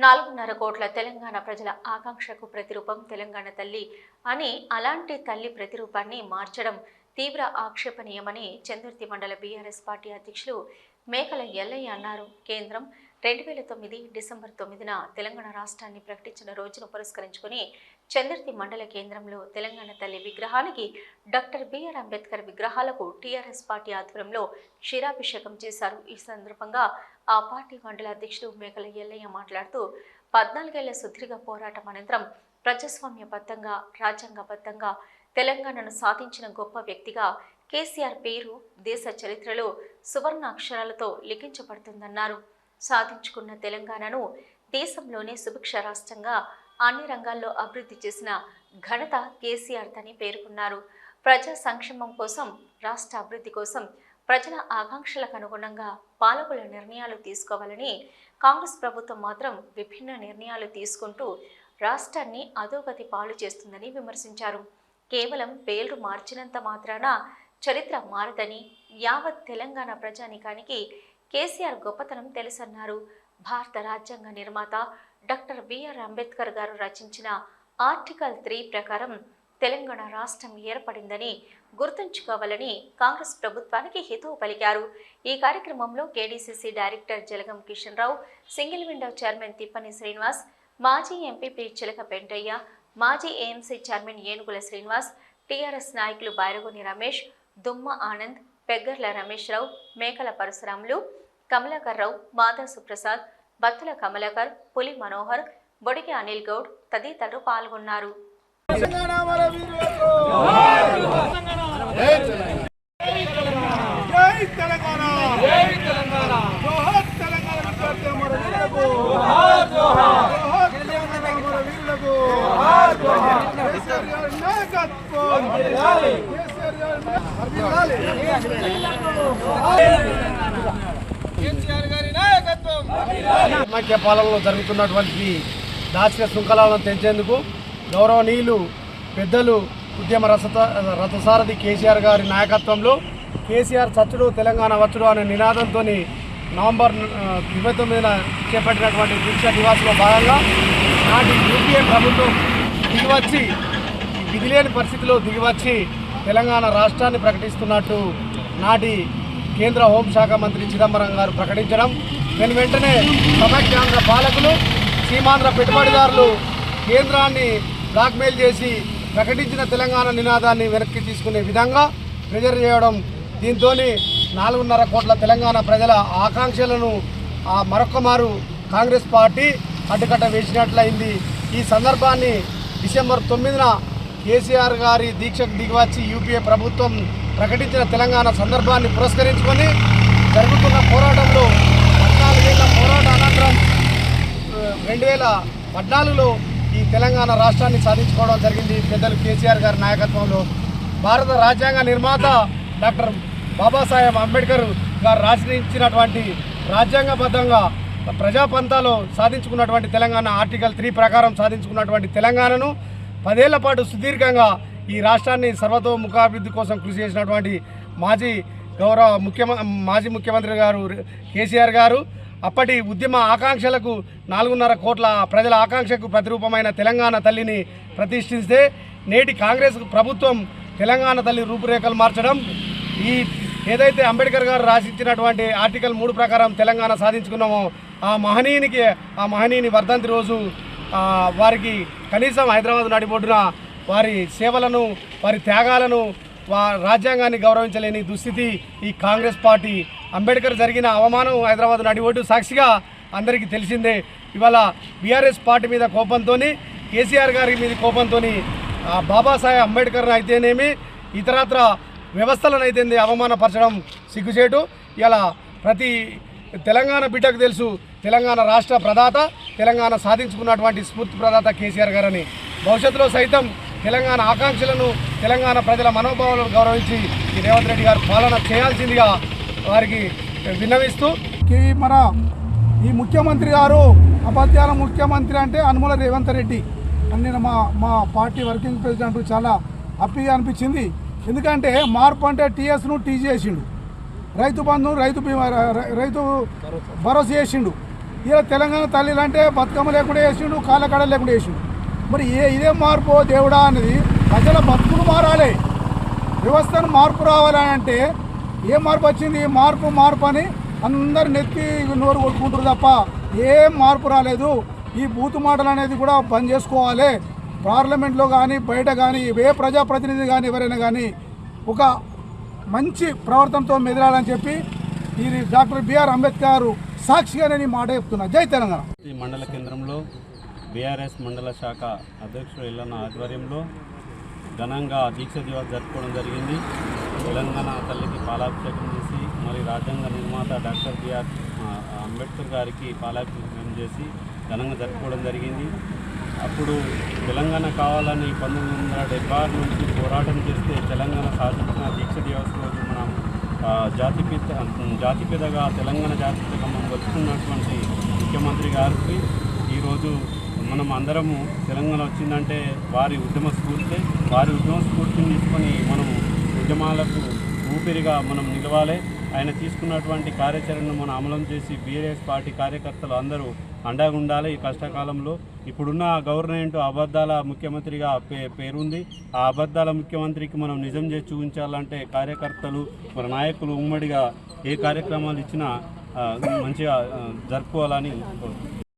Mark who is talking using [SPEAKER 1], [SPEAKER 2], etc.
[SPEAKER 1] నాలుగున్నర కోట్ల తెలంగాణ ప్రజల ఆకాంక్షకు ప్రతిరూపం తెలంగాణ తల్లి అని అలాంటి తల్లి ప్రతిరూపాన్ని మార్చడం తీవ్ర ఆక్షేపణీయమని చందుర్తి మండల బీఆర్ఎస్ పార్టీ అధ్యక్షులు మేకల ఎల్లయ్య అన్నారు. కేంద్రం రెండు వేల తొమ్మిది డిసెంబర్ తొమ్మిదిన తెలంగాణ రాష్ట్రాన్ని ప్రకటించిన రోజును పురస్కరించుకుని చంద్రతి మండల కేంద్రంలో తెలంగాణ తల్లి విగ్రహానికి డాక్టర్ బిఆర్ అంబేద్కర్ విగ్రహాలకు టీఆర్ఎస్ పార్టీ ఆధ్వర్యంలో క్షీరాభిషేకం చేశారు. ఈ సందర్భంగా ఆ పార్టీ మండల అధ్యక్షుడు మేకల ఎల్లయ్య మాట్లాడుతూ పద్నాలుగేళ్ళ సుదీర్ఘ పోరాటం అనంతరం ప్రజాస్వామ్యబద్ధంగా రాజ్యాంగబద్ధంగా తెలంగాణను సాధించిన గొప్ప వ్యక్తిగా కేసీఆర్ పేరు దేశ చరిత్రలో సువర్ణ అక్షరాలతో లిఖించబడుతుందన్నారు. సాధించుకున్న తెలంగాణను దేశంలోనే సుభిక్ష రాష్ట్రంగా అన్ని రంగాల్లో అభివృద్ధి చేసిన ఘనత కేసీఆర్ అని పేర్కొన్నారు. ప్రజా సంక్షేమం కోసం రాష్ట్ర అభివృద్ధి కోసం ప్రజల ఆకాంక్షలకు అనుగుణంగా పాలకుల నిర్ణయాలు తీసుకోవాలని కాంగ్రెస్ ప్రభుత్వం మాత్రం విభిన్న నిర్ణయాలు తీసుకుంటూ రాష్ట్రాన్ని అధోగతి పాలు చేస్తుందని విమర్శించారు. కేవలం పేర్లు మార్చినంత మాత్రాన చరిత్ర మారదని యావత్ తెలంగాణ ప్రజానికానికి కేసీఆర్ గొప్పతనం తెలుసన్నారు. భారత రాజ్యాంగ నిర్మాత డాక్టర్ బిఆర్ అంబేద్కర్ గారు రచించిన ఆర్టికల్ త్రీ ప్రకారం తెలంగాణ రాష్ట్రం ఏర్పడిందని గుర్తుంచుకోవాలని కాంగ్రెస్ ప్రభుత్వానికి హితవు పలికారు. ఈ కార్యక్రమంలో KDCC director Jalagam Kishan Rao single window chairman Tippani Srinivas మాజీ ఎంపీపీ చిలక పెంటయ్య మాజీ ఏఎంసీ చైర్మన్ ఏనుగుల శ్రీనివాస్ టీఆర్ఎస్ నాయకులు బైరగోని రమేష్ దుమ్మ ఆనంద్ పెగ్గర్ల రమేష్ రావు మేకల పరశురాములు కమలాకర్రావు రావు సుప్రసాద్ బత్తుల కమలాకర్ పులి మనోహర్ బొడిగి అనిల్ గౌడ్ తదితరులు పాల్గొన్నారు.
[SPEAKER 2] నాయకత్వం వర్ధిల్లాలి
[SPEAKER 3] పాలనలో జరుగుతున్నటువంటి దాచిన శృంఖలాలను తెంచేందుకు గౌరవనీయులు పెద్దలు ఉద్యమ రసత రథసారథి కేసీఆర్ గారి నాయకత్వంలో కేసీఆర్ చచ్చుడు తెలంగాణ వచ్చుడు అనే నినాదంతో నవంబర్ ఇరవై తొమ్మిదిన చేపట్టినటువంటి దీక్ష నివాసులో భాగంగా నాటి యూపీఏ ప్రభుత్వం దిగివచ్చి విధిలేని పరిస్థితిలో దిగివచ్చి తెలంగాణ రాష్ట్రాన్ని ప్రకటిస్తున్నట్టు నాటి కేంద్ర హోంశాఖ మంత్రి చిదంబరం గారు ప్రకటించడం. నేను వెంటనే సమైక్యాంధ్ర పాలకులు సీమాంధ్ర పెట్టుబడిదారులు కేంద్రాన్ని బ్లాక్మెయిల్ చేసి ప్రకటించిన తెలంగాణ నినాదాన్ని వెనక్కి తీసుకునే విధంగా ప్రెజర్ చేయడం దీంతో నాలుగున్నర కోట్ల తెలంగాణ ప్రజల ఆకాంక్షలను ఆ మరొక మారు కాంగ్రెస్ పార్టీ అడ్డుకట్ట వేసినట్లయింది. ఈ సందర్భాన్ని డిసెంబర్ తొమ్మిదిన కేసీఆర్ గారి దీక్షకు దిగివచ్చి యూపీఏ ప్రభుత్వం ప్రకటించిన తెలంగాణ సందర్భాన్ని పురస్కరించుకొని జరుగుతున్న పోరాటంలో పద్నాలుగేళ్ళ పోరాట అనంతరం రెండు వేల పద్నాలుగులో ఈ తెలంగాణ రాష్ట్రాన్ని సాధించుకోవడం జరిగింది. పెద్దలు కేసీఆర్ గారి నాయకత్వంలో భారత రాజ్యాంగ నిర్మాత డాక్టర్ బాబాసాహెబ్ అంబేద్కర్ గారు రాసించినటువంటి రాజ్యాంగబద్ధంగా ప్రజాపంతాలో సాధించుకున్నటువంటి తెలంగాణ ఆర్టికల్ త్రీ ప్రకారం సాధించుకున్నటువంటి తెలంగాణను పదేళ్ళ పాటు సుదీర్ఘంగా ఈ రాష్ట్రాన్ని సర్వతోముఖాభివృద్ధి కోసం కృషి చేసినటువంటి మాజీ గౌరవ ముఖ్యమ మాజీ ముఖ్యమంత్రి గారు కేసీఆర్ గారు అప్పటి ఉద్యమ ఆకాంక్షలకు నాలుగున్నర కోట్ల ప్రజల ఆకాంక్షకు ప్రతిరూపమైన తెలంగాణ తల్లిని ప్రతిష్ఠిస్తే నేటి కాంగ్రెస్ ప్రభుత్వం తెలంగాణ తల్లి రూపురేఖలు మార్చడం ఈ ఏదైతే అంబేద్కర్ గారు రాసిచ్చినటువంటి ఆర్టికల్ మూడు ప్రకారం తెలంగాణ సాధించుకున్నామో ఆ మహనీయునికి ఆ మహనీయుని వర్ధంతి రోజు వారికి కనీసం హైదరాబాద్ నడిబొడ్డున వారి సేవలను వారి త్యాగాలను వా రాజ్యాంగాన్ని గౌరవించలేని దుస్థితి ఈ కాంగ్రెస్ పార్టీ. అంబేద్కర్ జరిగిన అవమానం హైదరాబాద్ నడిబొడ్డు సాక్షిగా అందరికీ తెలిసిందే. ఇవాళ బీఆర్ఎస్ పార్టీ మీద కోపంతో కేసీఆర్ గారి మీద కోపంతో బాబాసాహెబ్ అంబేద్కర్ని అయితేనేమి ఇతరత్ర వ్యవస్థలను అయితే అవమానపరచడం సిగ్గుచేటు. ఇలా ప్రతి తెలంగాణ బిడ్డకు తెలుసు. తెలంగాణ రాష్ట్ర ప్రదాత తెలంగాణ సాధించుకున్నటువంటి స్ఫూర్తి ప్రదాత కేసీఆర్ గారని. భవిష్యత్తులో సైతం తెలంగాణ ఆకాంక్షలను తెలంగాణ ప్రజల మనోభావాలను గౌరవించి ఈ రేవంత్ రెడ్డి గారు పాలన చేయాల్సిందిగా వారికి విన్నవిస్తూ
[SPEAKER 2] మన ఈ ముఖ్యమంత్రి గారు అబద్ధాల ముఖ్యమంత్రి అంటే అనుమల రేవంత్ రెడ్డి అని నేను మా మా పార్టీ వర్కింగ్ ప్రెసిడెంట్ చాలా హ్యాపీగా అనిపించింది. ఎందుకంటే మార్పు అంటే టీఎస్ను టీ చేసిండు. రైతు బంధు రైతు బీమా రైతు భరోసా చేసిండు. ఇలా తెలంగాణ తల్లిలు అంటే బతుకమ్మ లేకుండా వేసిండు కాళ్ళకడ లేకుండా వేసిండు మరి ఏ ఇదే మార్పు దేవుడా అనేది ప్రజల బతుకులు మారాలి. వ్యవస్థను మార్పు రావాలని అంటే ఏ మార్పు వచ్చింది? మార్పు మార్పు అని అందరు నెత్తి నోరు కొట్టుకుంటారు తప్ప ఏం మార్పు రాలేదు. ఈ బూతు మాటలు అనేది కూడా బంద్ చేసుకోవాలి. పార్లమెంట్లో కానీ బయట కానీ ఏ ప్రజాప్రతినిధి కానీ ఎవరైనా కానీ ఒక మంచి ప్రవర్తనతో మెదలాలని చెప్పి ఈ డాక్టర్ బిఆర్ అంబేద్కర్ సాక్షిగా నేను మాట చెప్తున్నా. జై తెలంగాణ.
[SPEAKER 4] ఈ మండల కేంద్రంలో బీఆర్ఎస్ మండల శాఖ అధ్యక్షుడు ఇల్లన్న ఆధ్వర్యంలో ఘనంగా దీక్ష దివస్ జరుపుకోవడం జరిగింది. తెలంగాణ తల్లికి పాలాభిషేకం చేసి మరి రాజ్యాంగ నిర్మాత డాక్టర్ బిఆర్ అంబేద్కర్ గారికి పాలాభిషేకం చేసి ఘనంగా జరుపుకోవడం జరిగింది. అప్పుడు తెలంగాణ కావాలని పంతొమ్మిది వందల డెబ్బై ఆరు నుంచి పోరాటం చేస్తే తెలంగాణ సాధించిన దీక్ష దివస్ రోజు మనం జాతిపిత జాతిపితగా తెలంగాణ జాతిపితగా మనం వచ్చుకున్నటువంటి ముఖ్యమంత్రి గారికి ఈరోజు మనం అందరము తెలంగాణ వచ్చిందంటే వారి ఉద్యమ స్ఫూర్తి వారి ఉద్యమ స్ఫూర్తిని తీసుకొని మనం ఉద్యమాలకు ఊపిరిగా మనం నిలవాలి. ఆయన తీసుకున్నటువంటి కార్యాచరణను మనం అమలం చేసి బీఆర్ఎస్ పార్టీ కార్యకర్తలు అందరూ అండగా ఉండాలి ఈ కష్టకాలంలో. ఇప్పుడున్న గవర్నమెంట్ అబద్ధాల ముఖ్యమంత్రిగా పే పేరుంది. ఆ అబద్ధాల ముఖ్యమంత్రికి మనం నిజం చేసి చూపించాలంటే కార్యకర్తలు మన నాయకులు ఉమ్మడిగా ఏ కార్యక్రమాలు ఇచ్చినా మంచిగా జరుపుకోవాలని